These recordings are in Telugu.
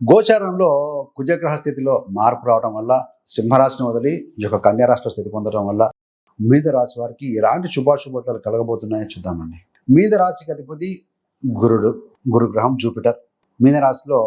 గోచారంలో కుజగ్రహ స్థితిలో మార్పు రావడం వల్ల సింహరాశిని వదిలి ఈ యొక్క కన్యా రాష్ట్ర స్థితి పొందడం వల్ల మీద రాశి వారికి ఎలాంటి శుభాశుభతలు కలగబోతున్నాయో చూద్దామండి. మీద రాశికి అధిపతి గురుడు గురుగ్రహం జూపిటర్. మీన రాశిలో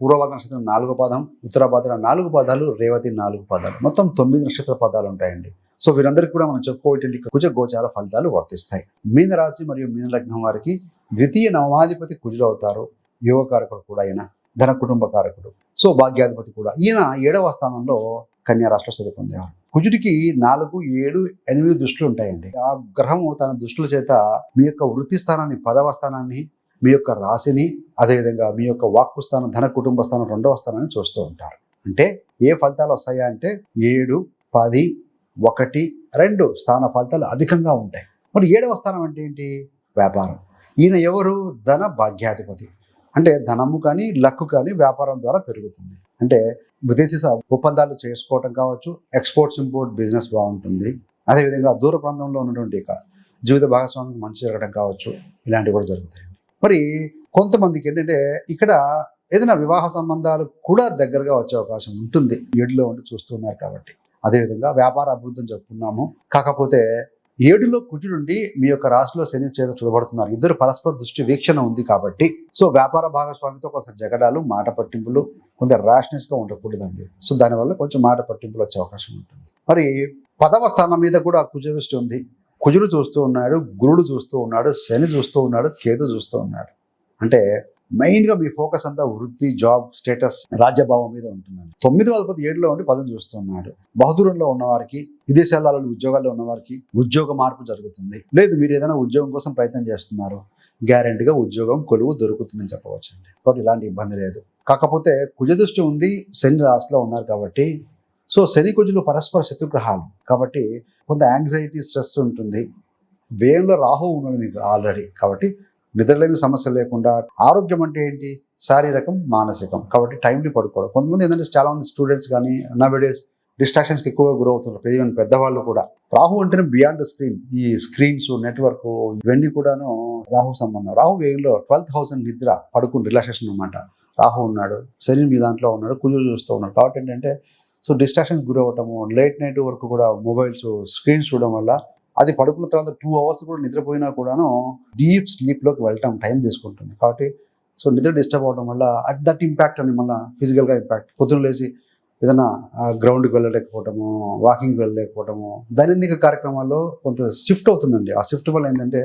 పూర్వభాద్ర నక్షత్రం నాలుగు పాదం ఉత్తరాభాద్ర నాలుగు పాదాలు రేవతి నాలుగు పాదాలు. మొత్తం తొమ్మిది నక్షత్ర పదాలు ఉంటాయండి. సో వీరందరికీ కూడా మనం చెప్పుకోవటండి కుజ గోచార ఫలితాలు వర్తిస్తాయి. మీన రాశి మరియు మీన లగ్నం వారికి ద్వితీయ నవమాధిపతి కుజుడు అవుతారు. యువకారకుడు కూడా ఆయన ధన కుటుంబ కారకుడు. సో భాగ్యాధిపతి కూడా. ఈయన ఏడవ స్థానంలో కన్యా రాష్ట్ర స్థితి పొందేవారు కుజుడికి నాలుగు ఏడు ఎనిమిది దృష్టిలు ఉంటాయండి. ఆ గ్రహము తన దృష్టిల చేత మీ యొక్క వృత్తి స్థానాన్ని పదవ స్థానాన్ని మీ యొక్క రాశిని అదేవిధంగా మీ యొక్క వాక్కు స్థానం ధన కుటుంబ స్థానం రెండవ స్థానాన్ని చూస్తూ ఉంటారు. అంటే ఏ ఫలితాలు వస్తాయా అంటే ఏడు పది ఒకటి రెండు స్థాన ఫలితాలు అధికంగా ఉంటాయి. మరి ఏడవ స్థానం అంటే ఏంటి? వ్యాపారం. ఈయన ఎవరు? ధన భాగ్యాధిపతి. అంటే ధనము కానీ లక్కు కానీ వ్యాపారం ద్వారా పెరుగుతుంది. అంటే విదేశీ ఒప్పందాలు చేసుకోవటం కావచ్చు ఎక్స్పోర్ట్స్ ఇంపోర్ట్ బిజినెస్ బాగుంటుంది. అదేవిధంగా దూర ప్రాంతంలో ఉన్నటువంటి జీవిత భాగస్వామికి మంచి జరగడం కావచ్చు ఇలాంటివి కూడా జరుగుతాయి. మరి కొంతమందికి ఏంటంటే ఇక్కడ ఏదైనా వివాహ సంబంధాలు కూడా దగ్గరగా వచ్చే అవకాశం ఉంటుంది. ఏడులో ఉండి చూస్తున్నారు కాబట్టి. అదేవిధంగా వ్యాపార అభివృద్ధి చెప్పుకున్నాము కాకపోతే ఏడులో కుజుడుండి మీ యొక్క రాశిలో శని చేత చూడబడుతున్నారు. ఇద్దరు పరస్పర దృష్టి వీక్షణ ఉంది కాబట్టి. సో వ్యాపార భాగస్వామితో కొంత జగడాలు మాట పట్టింపులు కొంత ర్యాష్నెస్గా ఉండకూడదండి. సో దానివల్ల కొంచెం మాట పట్టింపులు వచ్చే అవకాశం ఉంటుంది. మరి పదవ స్థానం మీద కూడా కుజ దృష్టి ఉంది. కుజుడు చూస్తూ ఉన్నాడు గురుడు చూస్తూ ఉన్నాడు శని చూస్తూ ఉన్నాడు కేతు చూస్తూ ఉన్నాడు. అంటే మెయిన్గా మీ ఫోకస్ అంతా వృత్తి జాబ్ స్టేటస్ రాజ్యభావం మీద ఉంటుందండి. తొమ్మిది పది ఏడులో ఉండి పదం చూస్తున్నాడు. బహదూరంలో ఉన్నవారికి విదేశాలలో ఉద్యోగాల్లో ఉన్నవారికి ఉద్యోగ మార్పు జరుగుతుంది. లేదు మీరు ఏదైనా ఉద్యోగం కోసం ప్రయత్నం చేస్తున్నారు గ్యారెంటీగా ఉద్యోగం కొలువు దొరుకుతుందని చెప్పవచ్చండి. కాబట్టి ఇలాంటి ఇబ్బంది లేదు. కాకపోతే కుజ దృష్టి ఉంది శని రాశిలో ఉన్నారు కాబట్టి సో శని కుజులు పరస్పర శత్రుగ్రహాలు. కాబట్టి కొంత యాంగ్జైటీ స్ట్రెస్ ఉంటుంది. వేయంలో రాహు ఉన్నది మీకు ఆల్రెడీ కాబట్టి నిద్రలేమి సమస్య లేకుండా ఆరోగ్యం అంటే ఏంటి? శారీరకం మానసికం. కాబట్టి టైంకి పడుకోవడం. కొంతమంది ఏంటంటే చాలా మంది స్టూడెంట్స్ కానీ నవేడేస్ డిస్ట్రాక్షన్స్కి ఎక్కువగా గురవుతున్నారు. ఈవెన్ పెద్దవాళ్ళు కూడా. రాహు అంటేనే బియాండ్ ద స్క్రీన్ ఈ స్క్రీన్స్ నెట్వర్క్ ఇవన్నీ కూడాను రాహు సంబంధం. రాహు వేగంలో ట్వెల్త్ హౌస్ నిద్ర పడుకుని రిలాక్సేషన్ అనమాట రాహు ఉన్నాడు శని మీ దాంట్లో ఉన్నాడు కుజుడు చూస్తూ ఉన్నాడు. కాబట్టి ఏంటంటే సో డిస్ట్రాక్షన్స్ గురవటము లేట్ నైట్ వరకు కూడా మొబైల్స్ స్క్రీన్స్ చూడడం వల్ల అది పడుకున్న తర్వాత టూ అవర్స్ కూడా నిద్రపోయినా కూడాను డీప్ స్లీప్లోకి వెళ్ళటం టైం తీసుకుంటుంది. కాబట్టి సో నిద్ర డిస్టర్బ్ అవడం వల్ల అట్ దట్ ఇంపాక్ట్ అని మళ్ళీ ఫిజికల్గా ఇంపాక్ట్ పొద్దున లేచి ఏదైనా గ్రౌండ్కి వెళ్ళలేకపోవటము వాకింగ్కి వెళ్ళలేకపోవటము దైనందిక కార్యక్రమాల్లో కొంత షిఫ్ట్ అవుతుందండి. ఆ షిఫ్ట్ వల్ల ఏంటంటే